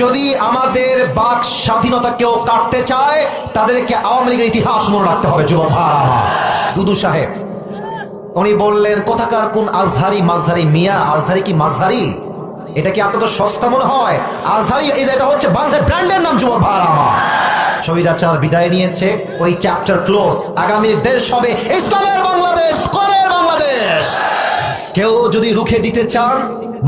যদি আমাদের বাক স্বাধীনতা কেউ কাটতে চায়, তাদেরকে আওয়ামী লীগের ইতিহাস মনে রাখতে হবে, যুবক দুদু সাহেব, উনি বললেন, কোথাকার কোন আজহারি মাজহারি মিয়া, আজহারি কি মাজহারি এটা কি আপনাদের সস্তা মনে হয়? আজহারি এটা হচ্ছে বাংলাদেশের ব্র্যান্ডের নাম আমার। শহীদাচার বিদায় নিয়েছে, ওই চ্যাপ্টার ক্লোজ আগামীর দেশ হবে ইসলামের বাংলাদেশ বাংলাদেশ। কেউ যদি রুখে দিতে চান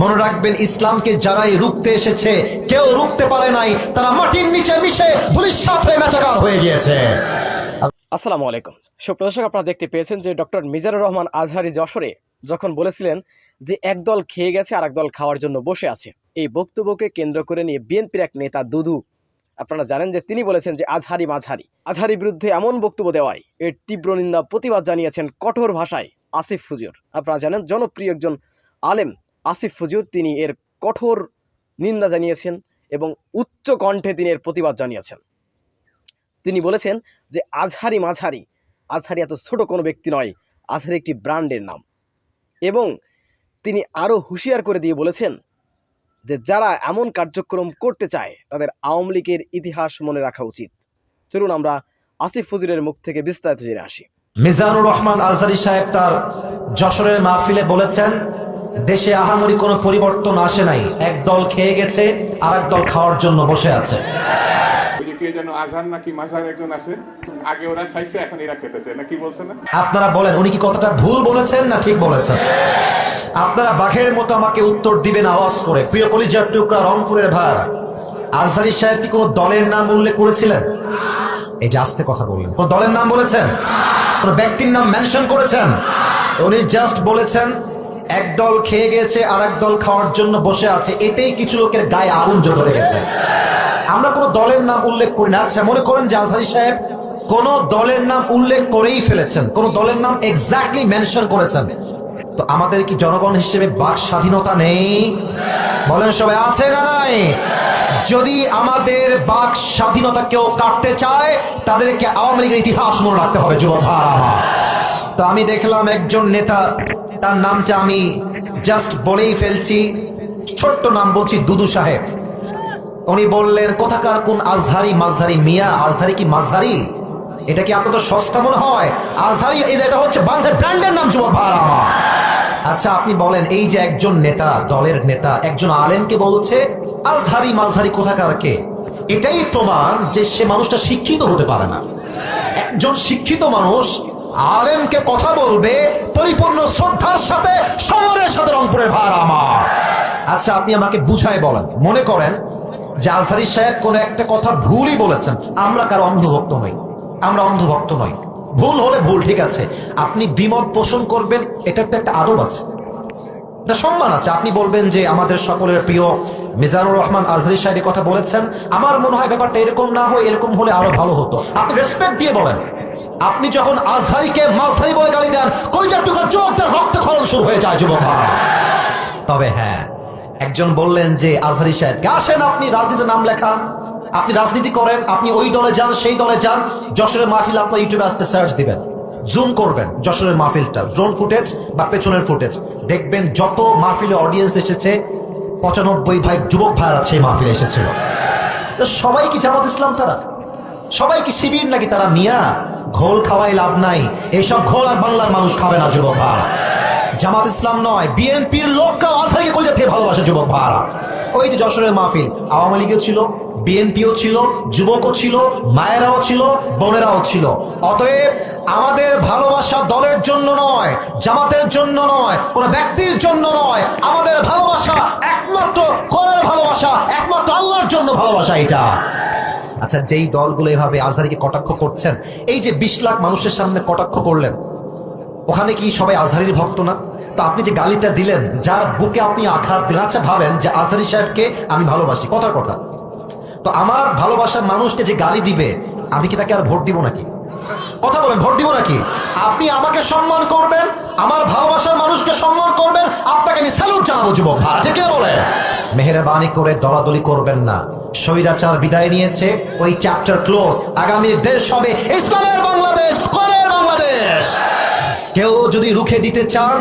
মনে রাখবেন, ইসলামকে যারাই রুখতে এসেছে, কেউ রুখতে পারে নাই, তারা মাটির নিচে মিশে পুলিশ হয়ে মেচাকার হয়ে গিয়েছে। আসসালামু আলাইকুম। সুপ্রদর্শক আপনারা দেখতে পেয়েছেন যে ডক্টর মিজানুর রহমান আজহারি যশোরে যখন বলেছিলেন যে একদল খেয়ে গেছে আর দল খাওয়ার জন্য বসে আছে। এই বক্তব্যকে কেন্দ্র করে নিয়ে বিএনপির এক নেতা দুদু। আপনারা জানেন যে তিনি বলেছেন যে আজহারি মাঝহারি। আজহারি বিরুদ্ধে এমন বক্তব্য দেওয়ায় এর তীব্র নিন্দা, প্রতিবাদ জানিয়েছেন কঠোর ভাষায় আসিফ ফুজুর আপনারা জানেন, জনপ্রিয় একজন আলেম আসিফ ফুজুর তিনি এর কঠোর নিন্দা জানিয়েছেন এবং উচ্চ কণ্ঠে তিনি এর প্রতিবাদ জানিয়েছেন। তিনি বলেছেন যে, আজহারি মাঝারি আজহারি এত ছোট কোনো ব্যক্তি নয়, আজহারি একটি ব্র্যান্ডের নাম। এবং তিনি আরও হুঁশিয়ার করে দিয়ে বলেছেন যে, যারা এমন কার্যক্রম করতে চায়, তাদের আওয়ামী লীগের ইতিহাস মনে রাখা উচিত। চলুন আমরা আসিফ ফজুরের মুখ থেকে বিস্তারিত জেনে আসি। মিজানুর রহমান আজহারি সাহেব তার যশোরের মাহফিলে বলেছেন দেশে আহামরি কোনো পরিবর্তন আসে নাই। এক দল খেয়ে গেছে আর এক দল খাওয়ার জন্য বসে আছে। আপনারা বলেন উনি কি কথাটা ভুল বলেছেন না ঠিক বলেছেন? আপনারা বাঘের মতো আমাকে উত্তর দিবেন আওয়াজ করে। প্রিয় কলিজার টুকরা রংপুরের ভার। আজহারি সাহেব কি কোনো দলের নাম উল্লেখ করেছিলেন? এই যে আস্তে কথা বললেন। কোন দলের নাম বলেছেন? কোন ব্যক্তির নাম মেনশন করেছেন? উনি জাস্ট বলেছেন এক দল খেয়ে গেছে আর দল খাওয়ার জন্য বসে আছে। এটাই কিছু লোকের গায়ে আগুন জ্বলে গেছে। আমরা কোনো দলের নাম উল্লেখ করি না। আচ্ছা মনে করেন যে আজহারি সাহেব কোন দলের নাম উল্লেখ করেই ফেলেছেন, কোন দলের নাম এক্স্যাক্টলি মেনশন করেছেন। তো আমাদের কি জনগণ হিসেবে বাক স্বাধীনতা নেই? বলেন সবাই, আছে না নাই? যদি আমাদের বাক স্বাধীনতা কেউ কাটতে চায়, তাদেরকে আওয়ামী লীগের ইতিহাস মনে রাখতে হবে, যুবক ভাই। তো আমি দেখলাম একজন নেতা তার নামটা আমি জাস্ট বলেই ফেলছি। ছোট্ট নাম বলছি দুদু সাহেব। উনি বললেন, কোথাকার কোন আজহারি মাজহারি মিয়া? আজহারি কি মাজহারি এটা কি আপনাদের সস্তা মনে হয়? আজহারি এটা হচ্ছে বাংলাদেশের ব্র্যান্ডের নাম ভাই আচ্ছা আপনি বলেন, এই যে একজন নেতা, দলের নেতা, একজন আলেমকে বলছে, আজহারি মাজহারি কোথাকার কে? এটাই প্রমাণ যে সে মানুষটা শিক্ষিত হতে পারে না। একজন শিক্ষিত মানুষ আলেমকে কথা বলবে, পরিপূর্ণ শ্রদ্ধার সাথে সমরের সাথে রংপুরের ভার আমার। আচ্ছা আপনি আমাকে বুঝায় বলেন। মনে করেন যে আজহারি সাহেব কোন একটা কথা ভুলই বলেছেন। আমরা কারও অন্ধভক্ত নই। আমরা অন্ধভক্ত নই। ভুল হলে ভুল, ঠিক আছে। আপনি দ্বিমত পোষণ করবেন, এটার তো একটা আদব আছে। সম্মান আছে। আপনি বলবেন যে আমাদের সকলের প্রিয় মিজানুর রহমান আজহারি সাহেবের কথা বলেছেন। আমার মনে হয় ব্যাপারটা এরকম না হয়, এরকম হলে আরও ভালো হতো। আপনি রেসপেক্ট দিয়ে বলেন। আপনি যখন আজহারিকে মাঝহারি বলে গালি দেন, কলিজার টুকরা চোখ তার রক্তক্ষরণ শুরু হয়ে যায় যুবক। তবে হ্যাঁ একজন বললেন যে আজহারি সাহেবকে আসেন আপনি রাজনীতিতে নাম লেখান। আপনি রাজনীতি করেন, আপনি ওই দলে যান, সেই দলে যান। যশোরের মাহফিল আপনার ইউটিউবে আজকে সার্চ দিবেন। জুম করবেন, যশোরের মাহফিলটা। ড্রোন ফুটেজ বা পেছনের ফুটেজ দেখবেন যত মাহফিলে অডিয়েন্স এসেছে, পঁচানব্বই ভাই, যুবক ভাইরা সেই মাহফিলে এসেছিল। সবাই কি জামাত ইসলাম তারা? সবাই কি শিবির নাকি তারা মিয়া? ঘোল খাওয়াই লাভ নাই। এইসব ঘোল আর বাংলার মানুষ খাবে না, যুবক ভাড়া। জামাত ইসলাম নয়, বিএনপির লোকরাও আজহারিকে কই থেকে ভালোবাসে, যুবক ভাড়া। ওই যে যশোরের মাহফিল, আওয়ামী লীগও ছিল, বিএনপিও ছিল, যুবকও ছিল, মায়েরাও ছিল, বোনেরাও ছিল। অতএব আমাদের ভালোবাসা দলের জন্য নয়, জামাতের জন্য নয়, কোন ব্যক্তির জন্য নয়। আমাদের ভালোবাসা একমাত্র করের ভালোবাসা, একমাত্র আল্লাহর জন্য ভালোবাসা এটা। আচ্ছা যেই দলগুলো এভাবে আজহারিকে কটাক্ষ করছেন, এই যে বিশ লাখ মানুষের সামনে কটাক্ষ করলেন, ওখানে কি সবাই আজহারির ভক্ত না? তো আপনি যে গালিটা দিলেন, যার বুকে আপনি আঘাত দিলেন আচ্ছা ভাবেন যে আজহারি সাহেবকে আমি ভালোবাসি, কথার কথা। তো আমার ভালোবাসার মানুষকে যে গালি দিবে, আমি কি তাকে আর ভোট দিব নাকি? কথা বলেন, ভোট দিব নাকি? আপনি আমাকে সম্মান করবেন, আমার ভালোবাসার মানুষকে সম্মান করবেন, আপনাকে আমি স্যালুট জানাব, যুবক ভাই। যে কে বলে? মেহরবানি করে দলাদলি করবেন না। স্বৈরাচার বিদায় নিয়েছে। ওই চ্যাপ্টার ক্লোজ আগামীর দেশ হবে ইসলামের বাংলাদেশ করের বাংলাদেশ। কেউ যদি রুখে দিতে চান,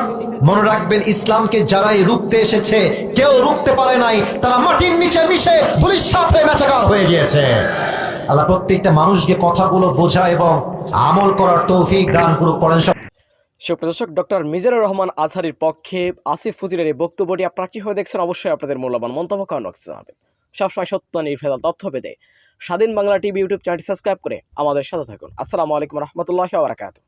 মনে রাখবেন ইসলামকে যারাই রুখতে এসেছে, কেউ রুখতে পারে নাই, তারা মাটির নিচে মিশে পুলিশ সাথে মেচাকার হয়ে গিয়েছে। আল্লাহ প্রত্যেকটা মানুষকে কথাগুলো বোঝা এবং আমল করার তৌফিক দান করুক সব। সুপ্রদর্শক ডক্টর মিজানুর রহমান আজহারির পক্ষে আসিফ ফুজিলের এই বক্তব্যটি আপনারা কীভাবে দেখছেন? অবশ্যই আপনাদের মূল্যবান মন্তব্য কারণ জানাবেন। সবসময় সত্য নির্ভেজাল তথ্য পেতে স্বাধীন বাংলা টিভি ইউটিউব চ্যানেলটি সাবস্ক্রাইব করে আমাদের সাথে থাকুন। আসসালামু আলাইকুম রহমতুল্লাহ বারাকাতু